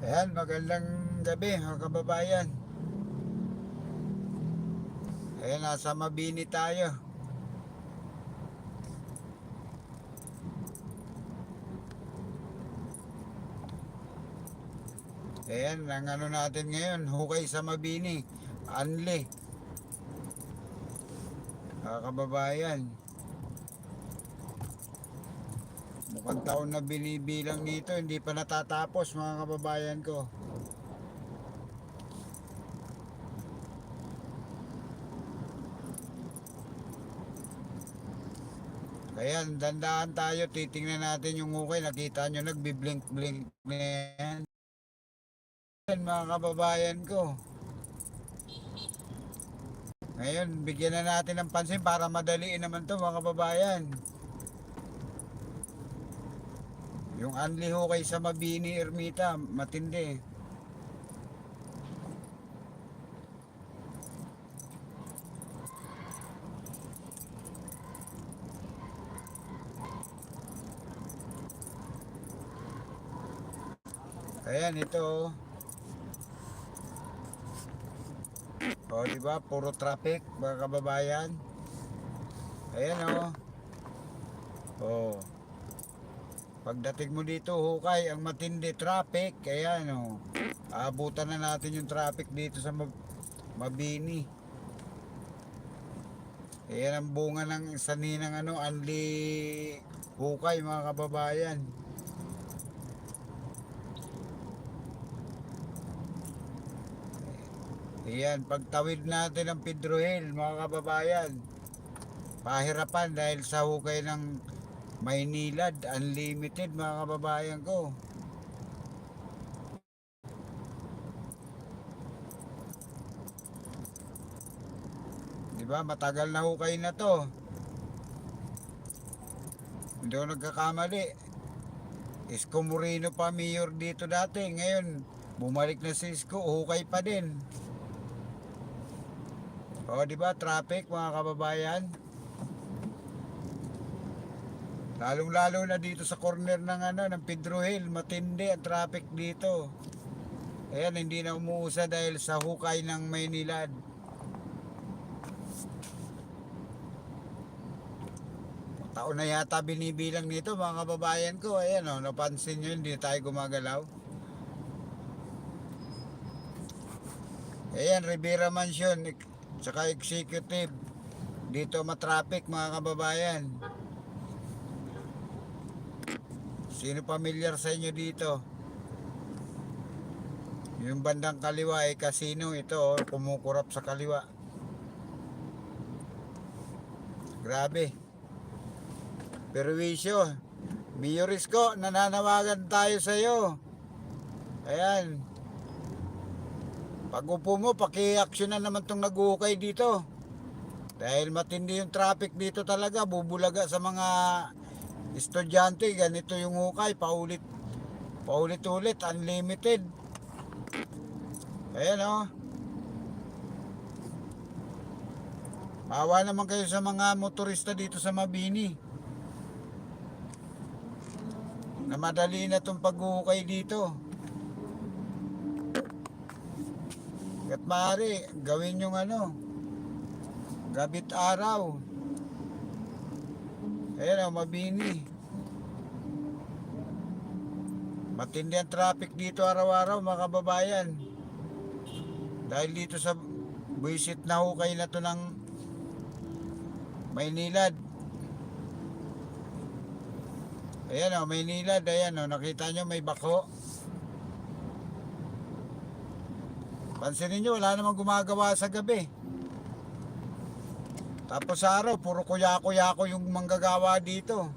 Ayan, magandang gabi mga kababayan. Ayan, nasa Mabini tayo. Ayan, ang ano natin ngayon, hukay sa Mabini. Anli. Mga kababayan. Mukhang taon na binibilang dito, hindi pa natatapos mga kababayan ko. Kaya dandaan tayo, titingnan natin yung ukay. Nakita nyo, nagbiblink-blink na yan. Yan, mga kababayan ko. Ngayon, bigyan na natin ng pansin para madaliin naman to mga kababayan. Yung anli ho kay sa Mabini Ermita, matindi. Ayan, ito. O, oh, di ba? Puro traffic, mga kababayan. Ayan, oh. Oh. Pagdating mo dito, hukay, ang matindi traffic. Ayan, oh. Aabutan na natin yung traffic dito sa Mab- Mabini. Ayan ang bunga ng saninang ano, anli hukay, mga kababayan. Ayan, pagtawid natin ng Pedro Hill, mga kababayan. Pahirapan dahil sa hukay ng Maynilad, unlimited mga kababayan ko. Di ba? Matagal na hukay na to. Hindi ako nagkakamali. Isko Moreno pa mayor dito dati. Ngayon, bumalik na si Isko, hukay pa din. O, di ba? Traffic mga kababayan. Lalong-lalo na dito sa corner ng ano ng Pedro Hill, matindi ang traffic dito. Ayan, hindi na umuusa dahil sa hukay ng Maynilad. Taon na yata binibilang nito mga kababayan ko. Ayan o, napansin nyo, hindi tayo gumagalaw. Ayan, Rivera Mansion, tsaka executive. Dito matraffic mga kababayan. Sino pamilyar sa inyo dito? Yung bandang kaliwa ay casino ito, oh, kumukurap sa kaliwa. Grabe. Perwisyo. Miorisco, nananawagan tayo sa iyo. Ayan. Pag upo mo, paki-action na naman tong nag-uukay dito. Dahil matindi yung traffic dito talaga, bubulaga sa mga estudyante, ganito yung hukay, paulit, paulit-ulit, unlimited. Ayan o. Oh. Naman kayo sa mga motorista dito sa Mabini. Na madali na itong paghuhukay dito. At maaari, gawin yung ano, gabit araw. Ayan o, Mabini. Matindi ang traffic dito araw-araw mga kababayan. Dahil dito sa buisit na hukay na to ng Maynilad. Ayan o, Maynilad. Ayan o, nakita nyo may bako. Pansinin nyo, wala namang gumagawa sa gabi. Tapos sa araw, puro kuyako-yako yung manggagawa dito.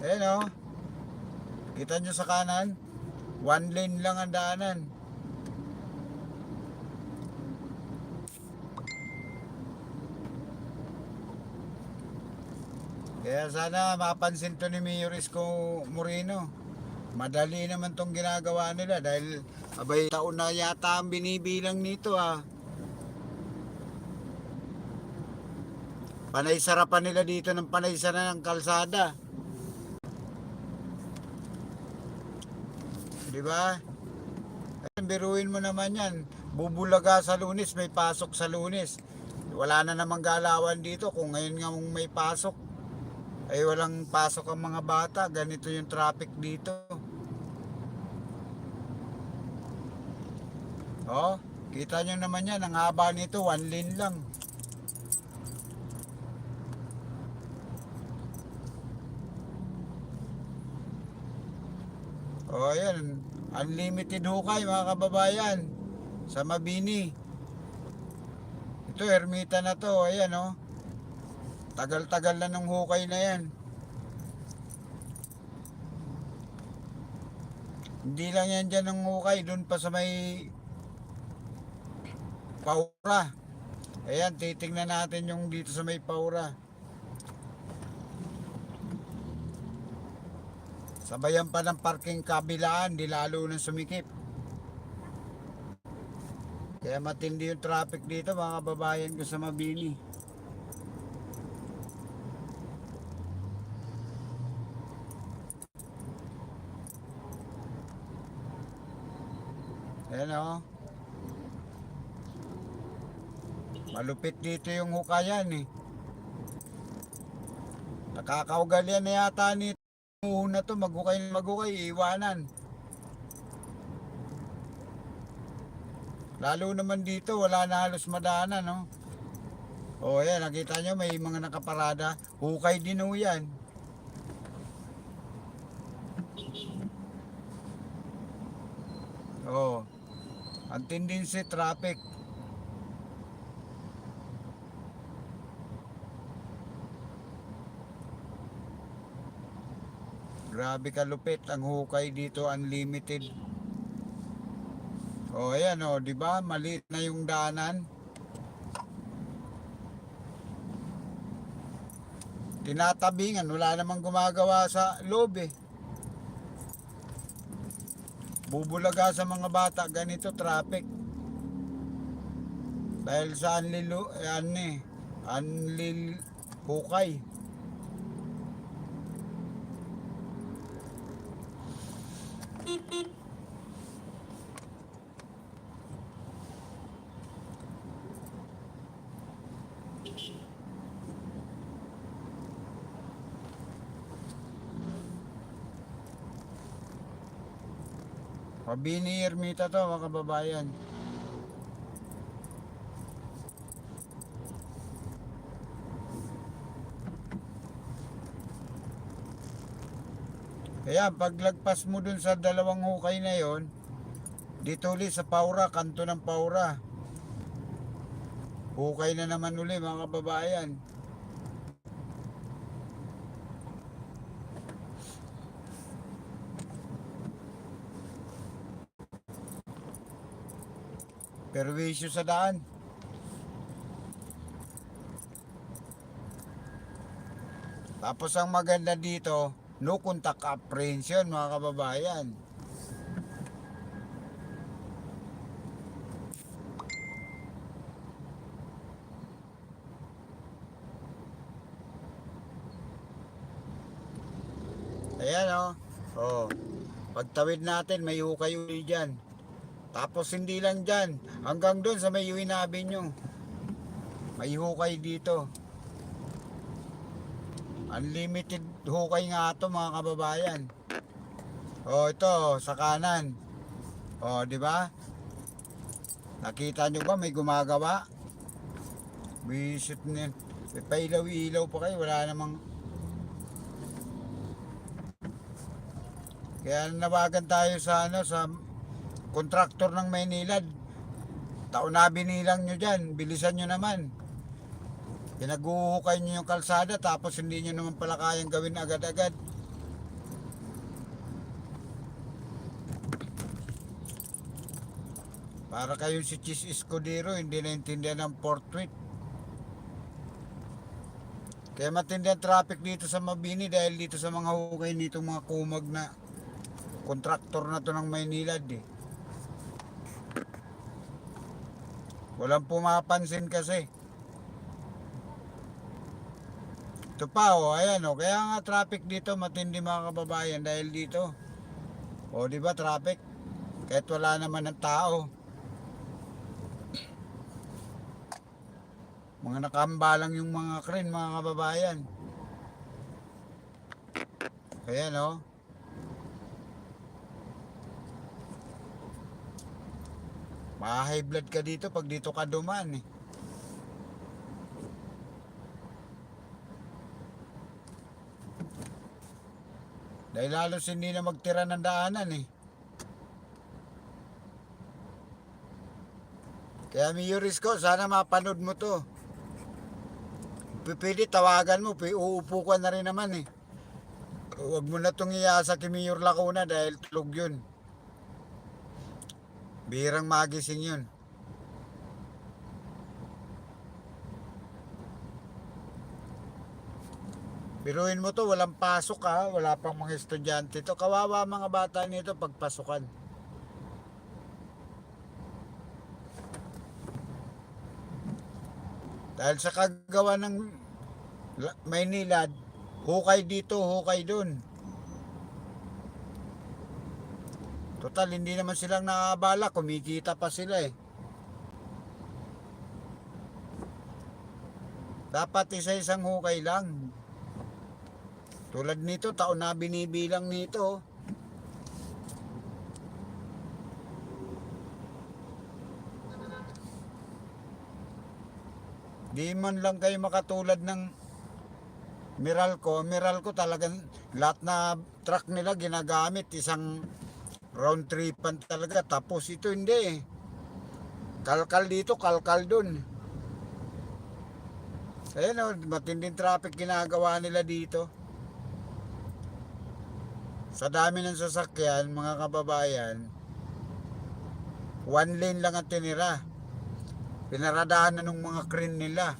Ayan o. Kita nyo sa kanan? One lane lang ang daanan. Kaya sana mapansin to ni Mayor Isko Moreno. Madali naman tong ginagawa nila dahil abay taon na yata ang binibilang nito ah. Panay sarapan nila dito ng panay sana ng kalsada. di ba? Biruin mo naman yan. Bubulaga sa lunes, may pasok sa lunes. Wala na namang galawan dito kung ngayon nga may pasok. Ay walang pasok ang mga bata. Ganito yung traffic dito. Oh, kita nyo naman yan. Ang haba nito, one lane lang. Oh, ayan. Unlimited hukay mga kababayan. Sa Mabini. Ito, ermita na to. Ayan, oh. Tagal-tagal na ng hukay na yan. Hindi lang yan dyan ng hukay. Doon pa sa may Paura. Ayan, titingnan natin yung dito sa may Paura. Sabayan pa ng parking kabilaan, di lalo nang sumikip. Kaya matindi yung traffic dito mga kababayan ko sa Mabini. Ayan o. Malupit dito yung hukayan eh. Nakakaugal yan na yata ni Una to maghukay na maghukay, iwanan. Lalo naman dito, wala na halos madaanan, no? O yan, nakita nyo may mga nakaparada. Hukay din ho yan. Oh. Ang tendency traffic. Grabe kalupit ang hukay dito, unlimited. Oh, ayan oh, 'di ba? Maliit na yung daanan. Tinatabingan, wala namang gumagawa sa loob eh. Bubulaga sa mga bata, ganito traffic. Dahil sa anlilo, eh, ano eh, anlil hukay. Mabini Ermita to mga kababayan. Kaya paglagpas mo dun sa dalawang hukay na yon, dito ulit sa Paura, kanto ng Paura. Hukay na naman uli mga kababayan. Perwisyo sa daan. Tapos ang maganda dito, no contact apprehension mga kababayan. Ayan oh. Oh. Pagtawid natin, may hukay uli dyan. Tapos hindi lang dyan, hanggang doon sa may Uwinabi nyo. May hukay dito. Unlimited hukay nga ito mga kababayan. Oh, ito sa kanan. Oh, di ba? Nakita nyo ba may gumagawa? Visit. May pailaw-ilaw pa kayo, wala namang Kaya nawagan tayo sa ano sa kontraktor ng Maynilad. Taon na binilang nyo dyan, bilisan nyo naman. Pinaguhukay nyo yung kalsada tapos hindi nyo naman pala kayang gawin agad-agad. Para kayong si Chis Escudero, hindi naintindihan ng portrait. Kaya matindi ang traffic dito sa Mabini dahil dito sa mga hukay nitong mga kumag na kontraktor na to ng Maynilad eh. Walang pumapansin kasi. Ito pa oh, ayan oh. Kaya nga traffic dito matindi mga kababayan dahil dito. O di ba traffic? Kahit wala naman ng tao. Mga nakamba lang yung mga crane, mga kababayan. Ayan oh. Ma-high blood ka dito pag dito ka duman eh. Dahil halos hindi na magtira ng daanan eh. Kaya Miyuris ko, sana mapanood mo to. Pipili, tawagan mo, uupo ka na rin naman eh. Huwag mo na itong iasa kay Mayor Lacuna dahil tulog yun. Birang magising yun. Biruin mo to, walang pasok ha, wala pang mga estudyante to. Kawawa mga bata nito pagpasukan. Dahil sa kagawa ng La- Maynilad, hukay dito, hukay dun. Total, hindi naman silang nakabala, kumikita pa sila eh. Dapat isa-isang hukay lang. Tulad nito, taon na binibilang nito. Di man lang kayo makatulad ng Meralco. Meralco talagang lahat na truck nila ginagamit isang round tripan talaga. Tapos ito hindi. Kalkal dito, kalkal dun. Ayan o, matinding traffic ginagawa nila dito. Sa dami ng sasakyan, mga kababayan, one lane lang ang tinira. Pinaradahan na ng mga crane nila.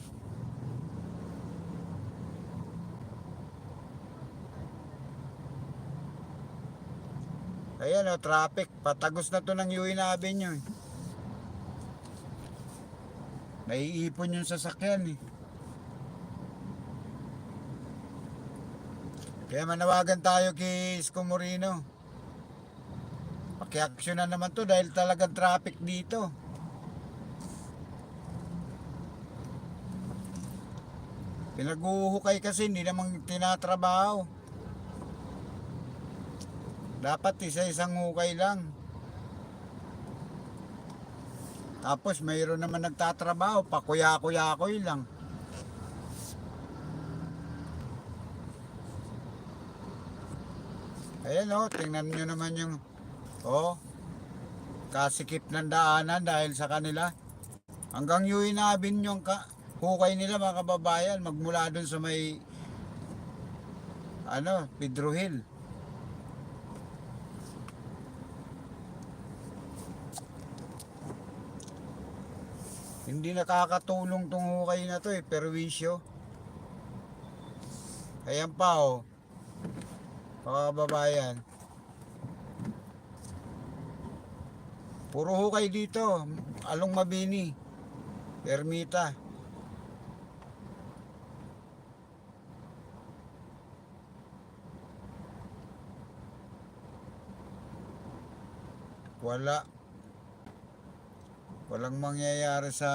Ayan o, traffic. Patagos na to ng Uwin Avenue. eh. Naiipon yung sasakyan eh. Kaya manawagan tayo kay Isko Moreno. Pakiaksyon na naman to dahil talagang traffic dito. Pinaguhukay kasi hindi namang tinatrabaho. Dapat isa-isang hukay lang. Tapos mayroon naman nagtatrabaho, pakuya-kuya-kuy lang. Ayan o, tingnan nyo naman yung, oh, kasikip ng daanan dahil sa kanila. Hanggang yung inabin yung ka, hukay nila mga kababayan, magmula dun sa may, ano, Pedro Hill. Hindi nakakatulong tong hukay na to eh, perwisyo. Ayan pa oh. Mga kababayan. Puro hukay dito. Along Mabini. Ermita. Wala. Walang mangyayari sa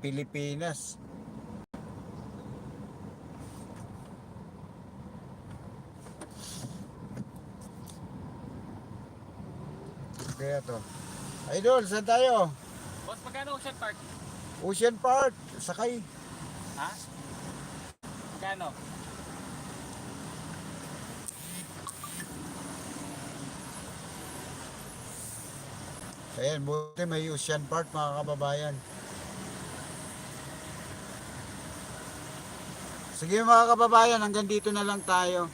Pilipinas. Kaya to. Idol, saan tayo? Boss, magkano Ocean Park? Ocean Park. Sakay. Ha? Magkano? Ayan, buti may Ocean Park mga kababayan. Sige mga kababayan, hanggang dito na lang tayo.